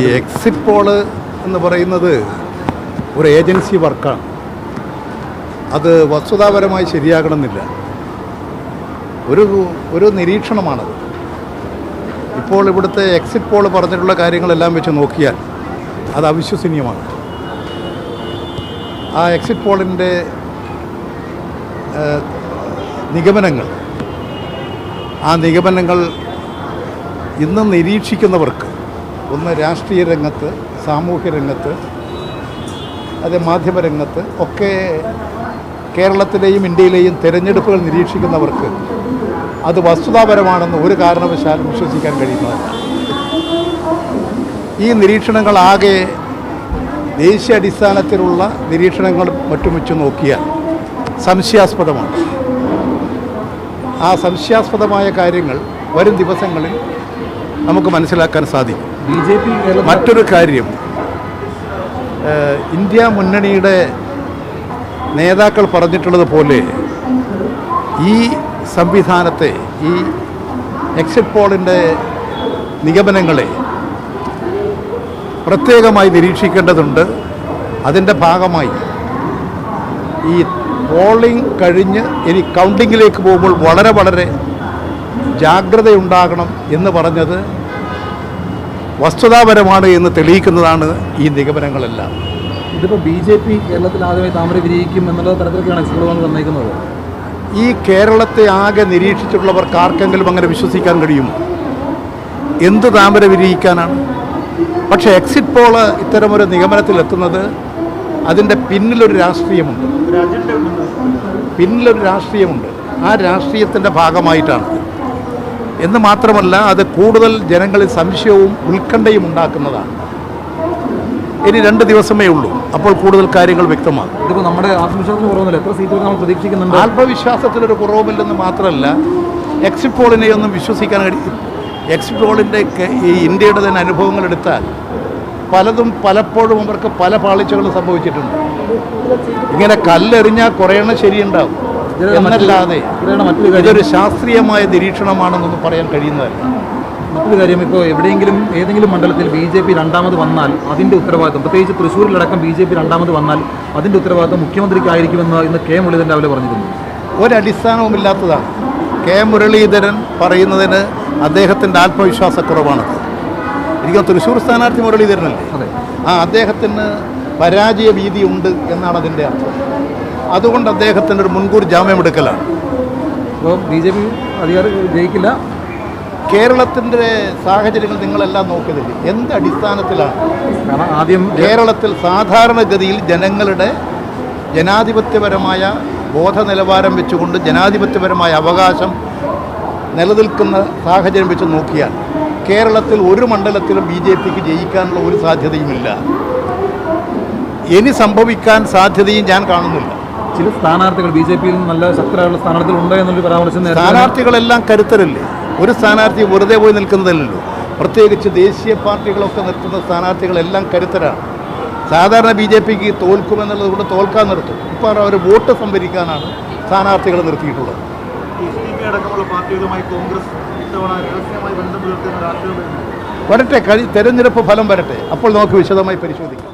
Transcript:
Exit poll എന്ന് പറയുന്നത് ഒരു ഏജൻസി വർക്കാണ് അത് വസ്തുതാപരമായി ശരിയാകണമെന്നില്ല. ഒരു ഒരു നിരീക്ഷണമാണത്. ഇപ്പോൾ ഇവിടുത്തെ എക്സിറ്റ് പോൾ പറഞ്ഞിട്ടുള്ള കാര്യങ്ങളെല്ലാം വെച്ച് നോക്കിയാൽ അത് അവിശ്വസനീയമാണ്. ആ എക്സിറ്റ് പോളിന്റെ നിഗമനങ്ങൾ ആ നിഗമനങ്ങൾ ഇന്ന് നിരീക്ഷിക്കുന്നവർക്ക് ഒന്ന് രാഷ്ട്രീയ രംഗത്ത് സാമൂഹ്യ രംഗത്ത് അത് മാധ്യമരംഗത്ത് ഒക്കെ കേരളത്തിലെയും ഇന്ത്യയിലെയും തിരഞ്ഞെടുപ്പുകൾ നിരീക്ഷിക്കുന്നവർക്ക് അത് വസ്തുതാപരമാണെന്ന് ഒരു കാരണവശാലും വിശ്വസിക്കാൻ കഴിയുന്നതല്ല. ഈ നിരീക്ഷണങ്ങളാകെ ദേശീയ അടിസ്ഥാനത്തിലുള്ള നിരീക്ഷണങ്ങൾ മറ്റും നോക്കിയാൽ സംശയാസ്പദമാണ്. ആ സംശയാസ്പദമായ കാര്യങ്ങൾ വരും ദിവസങ്ങളിൽ നമുക്ക് മനസ്സിലാക്കാൻ സാധിക്കും. മറ്റൊരു കാര്യം. ഇന്ത്യ മുന്നണിയുടെ നേതാക്കൾ പറഞ്ഞിട്ടുള്ളത് പോലെ ഈ സംവിധാനത്തെ ഈ എക്സിറ്റ് പോളിന്റെ നിഗമനങ്ങളെ പ്രത്യേകമായി നിരീക്ഷിക്കേണ്ടതുണ്ട്. അതിന്റെ ഭാഗമായി ഈ പോളിംഗ് കഴിഞ്ഞ് ഇനി കൗണ്ടിങ്ങിലേക്ക് പോകുമ്പോൾ വളരെ വളരെ ജാഗ്രതയുണ്ടാകണം എന്ന് പറഞ്ഞത് വസ്തുതാപരമാണ് എന്ന് തെളിയിക്കുന്നതാണ് ഈ നിഗമനങ്ങളെല്ലാം. ഇതിപ്പോൾ ബി ജെ പി കേരളത്തിൽ ആദ്യമായി താമര വിരിയിക്കും എന്നുള്ള തരത്തിലൊക്കെയാണ് എക്സ്പ്ലോർ നിർണയിക്കുന്നത് ഈ കേരളത്തെ ആകെ നിരീക്ഷിച്ചിട്ടുള്ളവർക്ക് ആർക്കെങ്കിലും അങ്ങനെ വിശ്വസിക്കാൻ കഴിയും? എന്ത് താമര വിരിയിക്കാനാണ്? പക്ഷേ എക്സിറ്റ് പോൾ ഇത്തരമൊരു നിഗമനത്തിലെത്തുന്നത് അതിന്റെ പിന്നിലൊരു രാഷ്ട്രീയമുണ്ട്. പിന്നിലൊരു രാഷ്ട്രീയമുണ്ട്. ആ രാഷ്ട്രീയത്തിന്റെ ഭാഗമായിട്ടാണ്. എന്ന് മാത്രമല്ല അത് കൂടുതൽ ജനങ്ങളിൽ സംശയവും ഉത്കണ്ഠയും ഉണ്ടാക്കുന്നതാണ്. ഇനി രണ്ട് ദിവസമേ ഉള്ളൂ. അപ്പോൾ കൂടുതൽ കാര്യങ്ങൾ വ്യക്തമാകും. ഇതിപ്പോൾ നമ്മുടെ കുറവൊന്നുമില്ല എത്ര സീറ്റുകൾ നമ്മൾ പ്രതീക്ഷിക്കുന്നുണ്ട്? ആത്മവിശ്വാസത്തിലൊരു കുറവുമില്ലെന്ന് മാത്രമല്ല എക്സിറ്റ് പോളിനെ ഒന്നും വിശ്വസിക്കാൻ കഴിയും എക്സിറ്റ് പോളിന്റെ ഈ ഇന്ത്യയുടെ തന്നെ അനുഭവങ്ങൾ എടുത്താൽ പലതും പലപ്പോഴും അവർക്ക് പല പാളിച്ചകളും സംഭവിച്ചിട്ടുണ്ട്. ഇങ്ങനെ കല്ലെറിഞ്ഞാൽ കുറേയെണ്ണം ശരിയുണ്ടാവും. എന്നല്ലാതെ ഇതൊരു ശാസ്ത്രീയമായ നിരീക്ഷണമാണെന്നൊന്നും പറയാൻ കഴിയുന്നതല്ല. മറ്റൊരു കാര്യം ഇപ്പോൾ എവിടെയെങ്കിലും ഏതെങ്കിലും മണ്ഡലത്തിൽ ബി ജെ പി രണ്ടാമത് വന്നാൽ അതിന്റെ ഉത്തരവാദിത്വം പ്രത്യേകിച്ച് തൃശ്ശൂരിലടക്കം ബി ജെ പി രണ്ടാമത് വന്നാൽ അതിന്റെ ഉത്തരവാദിത്വം മുഖ്യമന്ത്രിക്കായിരിക്കുമെന്ന് ഇന്ന് കെ മുരളീധരൻ രാവിലെ പറഞ്ഞിരുന്നു. ഒരടിസ്ഥാനവുമില്ലാത്തതാണ്. കെ മുരളീധരൻ പറയുന്നതിന് അദ്ദേഹത്തിന്റെ ആത്മവിശ്വാസക്കുറവാണത് എനിക്ക് തൃശ്ശൂർ സ്ഥാനാർത്ഥി മുരളീധരനല്ലേ? അതെ. ആ അദ്ദേഹത്തിന് പരാജയ ഭീതി ഉണ്ട് എന്നാണ് അതിന്റെ അർത്ഥം. അതുകൊണ്ട് അദ്ദേഹത്തിന്റെ ഒരു മുൻകൂർ ജാമ്യമെടുക്കലാണ്. അപ്പോൾ ബി ജെ പി അധികാരം ജയിക്കില്ല. കേരളത്തിന്റെ സാഹചര്യങ്ങൾ നിങ്ങളെല്ലാം നോക്കിയതില്ലേ? എന്ത് അടിസ്ഥാനത്തിലാണ്? കാരണം ആദ്യം കേരളത്തിൽ സാധാരണഗതിയിൽ ജനങ്ങളുടെ ജനാധിപത്യപരമായ ബോധ നിലവാരം വെച്ചുകൊണ്ട് ജനാധിപത്യപരമായ അവകാശം നിലനിൽക്കുന്ന സാഹചര്യം വെച്ച് നോക്കിയാൽ കേരളത്തിൽ ഒരു മണ്ഡലത്തിലും ബി ജെ പിക്ക് ജയിക്കാനുള്ള ഒരു സാധ്യതയുമില്ല. ഇനി സംഭവിക്കാൻ സാധ്യതയും ഞാൻ കാണുന്നില്ല. ചില സ്ഥാനാർത്ഥികൾ ബി ജെ പിയിൽ നല്ല ശക്തരായുള്ള സ്ഥാനാർത്ഥികൾ ഉണ്ട് എന്നൊരു പരാമർശം നേരത്തെ സ്ഥാനാർത്ഥികളെല്ലാം കരുത്തരല്ലേ? ഒരു സ്ഥാനാർത്ഥി വെറുതെ പോയി നിൽക്കുന്നതല്ലല്ലോ. പ്രത്യേകിച്ച് ദേശീയ പാർട്ടികളൊക്കെ നിർത്തുന്ന സ്ഥാനാർത്ഥികളെല്ലാം കരുത്തരാണ്. സാധാരണ ബി ജെ പിക്ക് തോൽക്കുമെന്നുള്ളത് കൊണ്ട് തോൽക്കാൻ നിർത്തും. ഇപ്പോൾ അവർ വോട്ട് സംഭരിക്കാനാണ് സ്ഥാനാർത്ഥികൾ നിർത്തിയിട്ടുള്ളത്. അടക്കമുള്ള പാർട്ടികളുമായി കോൺഗ്രസ് ഇത്തവണ രഹസ്യമായി ബന്ധം പുലർത്തുന്ന രാഷ്ട്രീയ വരട്ടെ കഴി തെരഞ്ഞെടുപ്പ് ഫലം വരട്ടെ. അപ്പോൾ നമുക്ക് വിശദമായി പരിശോധിക്കാം.